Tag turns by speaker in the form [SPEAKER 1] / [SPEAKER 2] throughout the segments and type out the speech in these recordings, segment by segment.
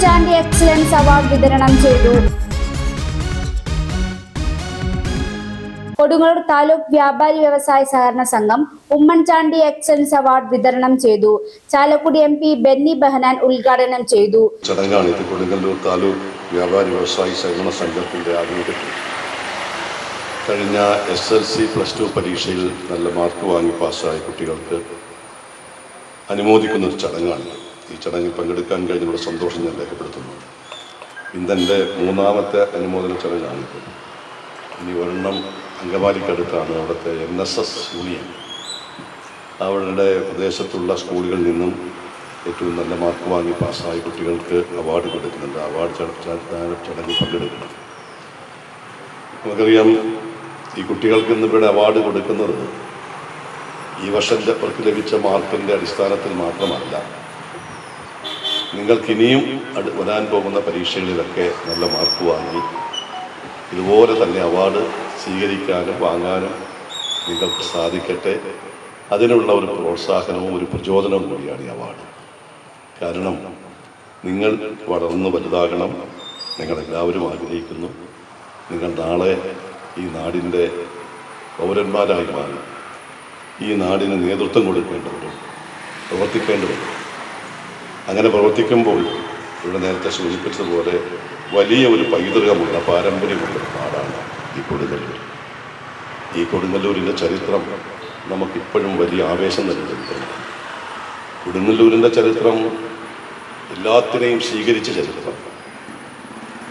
[SPEAKER 1] Oommen Chandy excellence award വിതരണം ചെയ്തു. കൊടുങ്ങല്ലൂർ താലൂക്ക് വ്യാപാരി വ്യവസായ സഹകരണ സംഘം ഉമ്മൻചാണ്ടി എക്സലൻസ് അവാർഡ് വിതരണം ചെയ്തു. ചാലക്കുടി എം പി ബെന്നി ബഹനാൻ ഉദ്ഘാടനം ചെയ്തു.
[SPEAKER 2] ചടങ്ങാണ് ഇത് കൊടുങ്ങല്ലൂർ താലൂക്ക് വ്യാപാരി വ്യവസായി സഹകരണ സംഘത്തിന്റെ ആഭിമുഖ്യത്തിൽ. കഴിഞ്ഞ S L C plus two പരീക്ഷയിൽ നല്ല മാർക്ക് വാങ്ങി പാസ്സായ കുട്ടികൾക്ക് അനുമോദിക്കുന്ന ഒരു ചടങ്ങാണ് ഈ ചടങ്ങിൽ പങ്കെടുക്കാൻ കഴിഞ്ഞുള്ള സന്തോഷം ഞാൻ രേഖപ്പെടുത്തുന്നു. ഇന്നെന്റെ മൂന്നാമത്തെ അനുമോദന ചടങ്ങാണിത്. ഇനി ഒരെണ്ണം അങ്കമാലിക്കടുത്താണ് അവിടുത്തെ എൻ എസ് എസ് യൂണിയൻ. അവരുടെ പ്രദേശത്തുള്ള സ്കൂളുകളിൽ നിന്നും ഏറ്റവും നല്ല മാർക്ക് വാങ്ങി പാസ്സായ കുട്ടികൾക്ക് അവാർഡ് കൊടുക്കുന്നുണ്ട്. അവാർഡ് ചട- ചട- ചടങ്ങിൽ പങ്കെടുക്കണം നമുക്കറിയാം ഈ കുട്ടികൾക്ക് ഇന്ന് ഇവിടെ അവാർഡ് കൊടുക്കുന്നത് ഈ വർഷം അവർക്ക് ലഭിച്ച മാർക്കിന്റെ അടിസ്ഥാനത്തിൽ മാത്രമല്ല നിങ്ങൾക്കിനിയും വരാൻ പോകുന്ന പരീക്ഷകളിലൊക്കെ നല്ല മാർക്ക് വാങ്ങി ഇതുപോലെ തന്നെ അവാർഡ് സ്വീകരിക്കാനും വാങ്ങാനും നിങ്ങൾക്ക് സാധിക്കട്ടെ. അതിനുള്ള ഒരു പ്രോത്സാഹനവും ഒരു പ്രചോദനവും കൂടിയാണ് ഈ അവാർഡ് കാരണം നിങ്ങൾ വളർന്ന് വലുതാകണം നിങ്ങളെല്ലാവരും ആഗ്രഹിക്കുന്നു. നിങ്ങൾ നാളെ ഈ നാടിന്റെ പൗരന്മാരായി മാറി. ഈ നാടിന് നേതൃത്വം കൊടുക്കേണ്ടവരും പ്രവർത്തിക്കേണ്ടവരും. അങ്ങനെ പ്രവർത്തിക്കുമ്പോൾ ഇവിടെ നേരത്തെ സൂചിപ്പിച്ചതുപോലെ വലിയ ഒരു പൈതൃകമുള്ള പാരമ്പര്യമുള്ള പാടാണ് ഈ കൊടുങ്ങല്ലൂർ. ഈ കൊടുങ്ങല്ലൂരിന്റെ ചരിത്രം നമുക്കിപ്പോഴും വലിയ ആവേശം നൽകുന്നുണ്ട്. കൊടുങ്ങല്ലൂരിന്റെ ചരിത്രം എല്ലാത്തിനെയും സ്വീകരിച്ച ചരിത്രം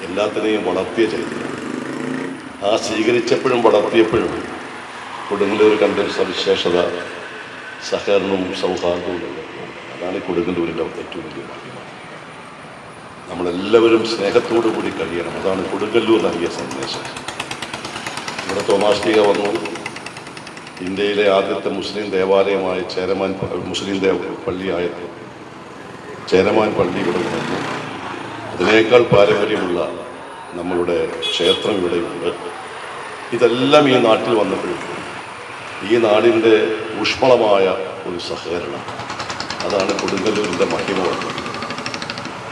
[SPEAKER 2] എല്ലാത്തിനെയും വളർത്തിയ ചരിത്രം. ആ സ്വീകരിച്ചപ്പോഴും വളർത്തിയപ്പോഴും കൊടുങ്ങല്ലൂർ കണ്ടൊരു സവിശേഷത സഹകരണവും സൗഹാർദ്ദവും. അതാണ് കൊടുങ്ങല്ലൂരിന്റെ ഏറ്റവും വലിയ ഭാഗ്യമാണ്. നമ്മളെല്ലാവരും സ്നേഹത്തോടു കൂടി കഴിയണം. അതാണ് കൊടുങ്ങല്ലൂർ നൽകിയ സന്ദേശം. ഇവിടെ തോമാഷ്ടിക വന്നു. ഇന്ത്യയിലെ ആദ്യത്തെ മുസ്ലിം ദേവാലയമായ ചേരമാൻ മുസ്ലിം ദേവ പള്ളിയായ ചേരമാൻ പള്ളി ഇവിടെ വന്നു. അതിനേക്കാൾ പാരമ്പര്യമുള്ള നമ്മളുടെ ക്ഷേത്രം ഇവിടെയുണ്ട്. ഇതെല്ലാം ഈ നാട്ടിൽ വന്നപ്പോഴും ഈ നാടിന്റെ ഊഷ്മളമായ ഒരു സഹകരണം. അതാണ് കൊടുങ്ങല്ലൂരിന്റെ മഹിമ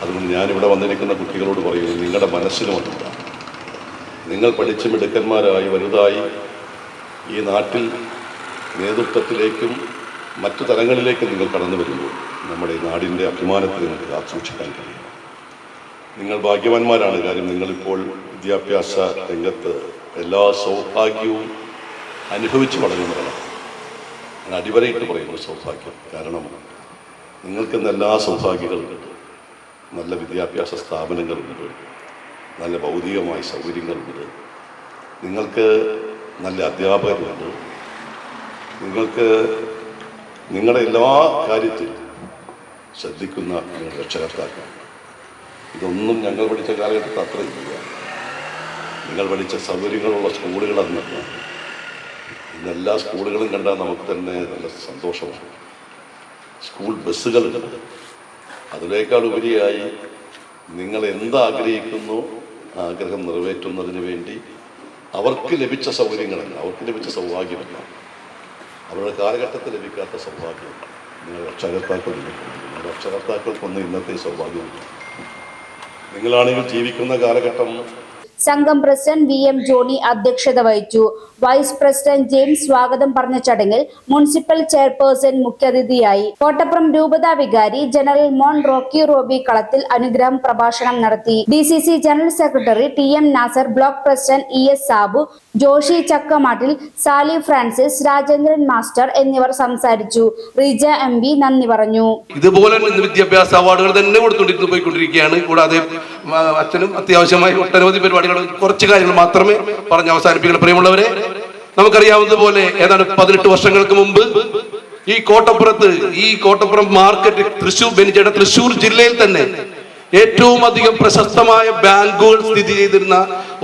[SPEAKER 2] അതുകൊണ്ട് ഞാനിവിടെ വന്നിരിക്കുന്ന കുട്ടികളോട് പറയുന്നു നിങ്ങളുടെ മനസ്സിന് വന്നില്ല നിങ്ങൾ പഠിച്ച മിടുക്കന്മാരായി വലുതായി ഈ നാട്ടിൽ നേതൃത്വത്തിലേക്കും മറ്റു തലങ്ങളിലേക്കും നിങ്ങൾ കടന്നു വരുമ്പോൾ നമ്മുടെ ഈ നാടിന്റെ അഭിമാനത്തെ നിങ്ങൾക്ക് കാത്തുസൂക്ഷിക്കാൻ കഴിയും. നിങ്ങൾ ഭാഗ്യവാന്മാരാണ്. കാര്യം നിങ്ങളിപ്പോൾ വിദ്യാഭ്യാസ രംഗത്ത് എല്ലാ സൗഭാഗ്യവും അനുഭവിച്ച് വളരുന്നവരാണ്. ഞാൻ അടിവരയിട്ട് പറയുന്നു സൗഭാഗ്യം കാരണം നിങ്ങൾക്കിന്ന് എല്ലാ സൗഭാഗ്യങ്ങളുണ്ട് നല്ല വിദ്യാഭ്യാസ സ്ഥാപനങ്ങളുണ്ട് നല്ല ഭൗതികമായ സൗകര്യങ്ങളുണ്ട് നിങ്ങൾക്ക് നല്ല അധ്യാപകരുണ്ട് നിങ്ങൾക്ക് നിങ്ങളുടെ എല്ലാ കാര്യത്തിലും ശ്രദ്ധിക്കുന്ന രക്ഷകർത്താക്കൾ. ഇതൊന്നും ഞങ്ങൾ പഠിച്ച കാലഘട്ടത്തിൽ ഇല്ല നിങ്ങൾ പഠിച്ച സൗകര്യങ്ങളുള്ള സ്കൂളുകൾ അന്നല്ല ഇന്ന് എല്ലാ സ്കൂളുകളും കണ്ടാൽ നമുക്ക് തന്നെ നല്ല സന്തോഷമാണ്. സ്കൂൾ ബസ്സുകളുണ്ട് അതിനേക്കാൾ ഉപരിയായി നിങ്ങൾ എന്താഗ്രഹിക്കുന്നു ആഗ്രഹം നിറവേറ്റുന്നതിന് വേണ്ടി അവർക്ക് ലഭിച്ച സൗകര്യങ്ങളല്ല അവർക്ക് ലഭിച്ച സൗഭാഗ്യമല്ല. അവരുടെ കാലഘട്ടത്തിൽ ലഭിക്കാത്ത സൗഭാഗ്യം നിങ്ങൾ രക്ഷകർത്താക്കളില്ല നിങ്ങളുടെ രക്ഷകർത്താക്കൾക്കൊന്നും ഇന്നത്തെ സൗഭാഗ്യമില്ല നിങ്ങളാണെങ്കിൽ ജീവിക്കുന്ന കാലഘട്ടം
[SPEAKER 1] സംഘം പ്രസിഡന്റ് വി എം ജോണി അധ്യക്ഷത വഹിച്ചു. വൈസ് പ്രസിഡന്റ് ജെയിംസ് സ്വാഗതം പറഞ്ഞ ചടങ്ങിൽ മുനിസിപ്പൽ ചെയർപേഴ്സൺ മുഖ്യാതിഥിയായി. കോട്ടപ്പുറം രൂപതാ വികാരി ജനറൽ മോൺ റോക്കി റോബി കളത്തിൽ അനുഗ്രഹം പ്രഭാഷണം നടത്തി. D general secretary T M Nasar block president E S Sabu Joshy Chakkamattil Sally Francis Rajendran master എന്നിവർ സംസാരിച്ചു. റിജ എം നന്ദി പറഞ്ഞു.
[SPEAKER 3] ഇതുപോലെ വിദ്യാഭ്യാസ അവാർഡുകൾ തന്നെ കൊടുത്തുകൊണ്ടിരുന്നു പോയിക്കൊണ്ടിരിക്കുകയാണ്. കൂടാതെ അച്ഛനും അത്യാവശ്യമായി ഒട്ടനവധി പരിപാടികൾ കുറച്ച് കാര്യങ്ങൾ മാത്രമേ പറഞ്ഞ് അവസാനിപ്പിക്കണം. പ്രിയമുള്ളവരെ നമുക്കറിയാവുന്നതുപോലെ ഏതാണ്ട് പതിനെട്ട് വർഷങ്ങൾക്ക് മുമ്പ് ഈ കോട്ടപ്പുറത്ത് ഈ കോട്ടപ്പുറം മാർക്കറ്റ് തൃശൂർ ബെനിജയുടെ തൃശൂർ ജില്ലയിൽ തന്നെ ഏറ്റവും അധികം പ്രശസ്തമായ ബാങ്കുകൾ സ്ഥിതി ചെയ്തിരുന്ന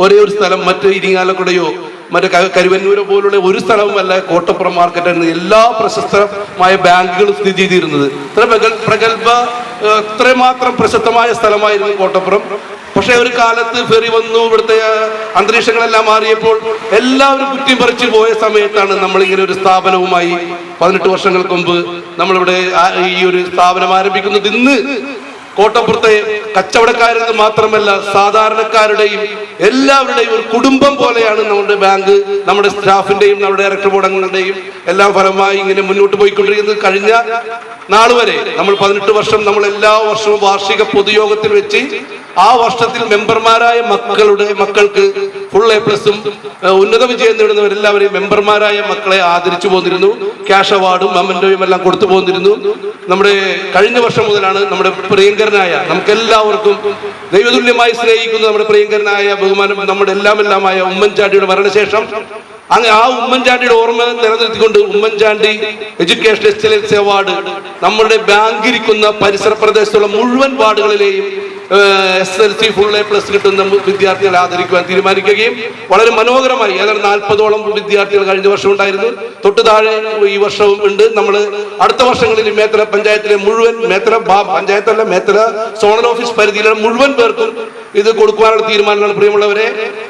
[SPEAKER 3] ഒരേ ഒരു സ്ഥലം മറ്റു ഇരിങ്ങാലക്കുടയോ മറ്റേ കരുവന്നൂരോ പോലുള്ള ഒരു സ്ഥലവുമല്ല കോട്ടപ്പുറം മാർക്കറ്റ് എന്ന എല്ലാ പ്രശസ്തമായ ബാങ്കുകളും സ്ഥിതി ചെയ്തിരുന്നത്. ഇത്ര പ്രഗൽഭ ഇത്രമാത്രം പ്രശസ്തമായ സ്ഥലമായിരുന്നു കോട്ടപ്പുറം. പക്ഷേ ഒരു കാലത്ത് ഫെറി വന്നു ഇവിടുത്തെ അന്തരീക്ഷങ്ങളെല്ലാം മാറിയപ്പോൾ എല്ലാവരും കുറ്റി പറിച്ചു പോയ സമയത്താണ് നമ്മളിങ്ങനെ ഒരു സ്ഥാപനവുമായി പതിനെട്ട് വർഷങ്ങൾക്ക് മുമ്പ് നമ്മളിവിടെ ഈ ഒരു സ്ഥാപനം ആരംഭിക്കുന്നത് ഇന്ന്. കോട്ടപ്പുറത്തെ കച്ചവടക്കാരെന്ന് മാത്രമല്ല സാധാരണക്കാരുടെയും എല്ലാവരുടെയും ഒരു കുടുംബം പോലെയാണ് നമ്മുടെ ബാങ്ക്. നമ്മുടെ സ്റ്റാഫിന്റെയും നമ്മുടെ ഡയറക്ടർ ബോർഡ് അംഗങ്ങളുടെയും എല്ലാം ഫലമായി ഇങ്ങനെ മുന്നോട്ട് പോയിക്കൊണ്ടിരിക്കുന്നത്. കഴിഞ്ഞ നാൾ വരെ നമ്മൾ പതിനെട്ട് വർഷം നമ്മൾ എല്ലാ വർഷവും വാർഷിക പൊതുയോഗത്തിൽ വെച്ച് ആ വർഷത്തിൽ മെമ്പർമാരായ മക്കളുടെ മക്കൾക്ക് ഫുൾ എ പ്ലസും ഉന്നത വിജയം നേടുന്നവരെല്ലാവരെയും മെമ്പർമാരായ മക്കളെ ആദരിച്ചു പോന്നിരുന്നു. ക്യാഷ് അവാർഡും മമ്മന്റോയും എല്ലാം കൊടുത്തു പോന്നിരുന്നു. നമ്മുടെ കഴിഞ്ഞ വർഷം മുതലാണ് നമ്മുടെ പ്രിയങ്കരനായ നമുക്കെല്ലാവർക്കും ദൈവതുല്യമായി സ്നേഹിക്കുന്ന നമ്മുടെ പ്രിയങ്കരനായ ബഹുമാനം നമ്മുടെ എല്ലാം എല്ലാമായ ഉമ്മൻചാണ്ടിയുടെ മരണശേഷം അങ്ങ് ആ ഉമ്മൻചാണ്ടിയുടെ ഓർമ്മ നിലനിർത്തിക്കൊണ്ട് ഉമ്മൻചാണ്ടി എഡ്യൂക്കേഷൻ എക്സലൻസ് അവാർഡ് നമ്മുടെ ബാങ്ക് ഇരിക്കുന്ന പരിസര പ്രദേശത്തുള്ള മുഴുവൻ വാർഡുകളിലെയും S L C full A plus കിട്ടുന്ന വിദ്യാർത്ഥികളെ ആദരിക്കുവാൻ തീരുമാനിക്കുകയും വളരെ മനോഹരമായി ഏതാണ്ട് നാൽപ്പതോളം വിദ്യാർത്ഥികൾ കഴിഞ്ഞ വർഷം ഉണ്ടായിരുന്നു. തൊട്ട് താഴെ ഈ വർഷവും ഉണ്ട്. നമ്മൾ അടുത്ത വർഷങ്ങളിൽ മേത്തല പഞ്ചായത്തിലെ മുഴുവൻ മേത്തല പഞ്ചായത്തല്ല മേത്തല സോണൽ ഓഫീസ് പരിധിയിലുള്ള മുഴുവൻ പേർക്കും ഇത് കൊടുക്കുവാനുള്ള തീരുമാനമാണ് പ്രിയമുള്ളവരെ.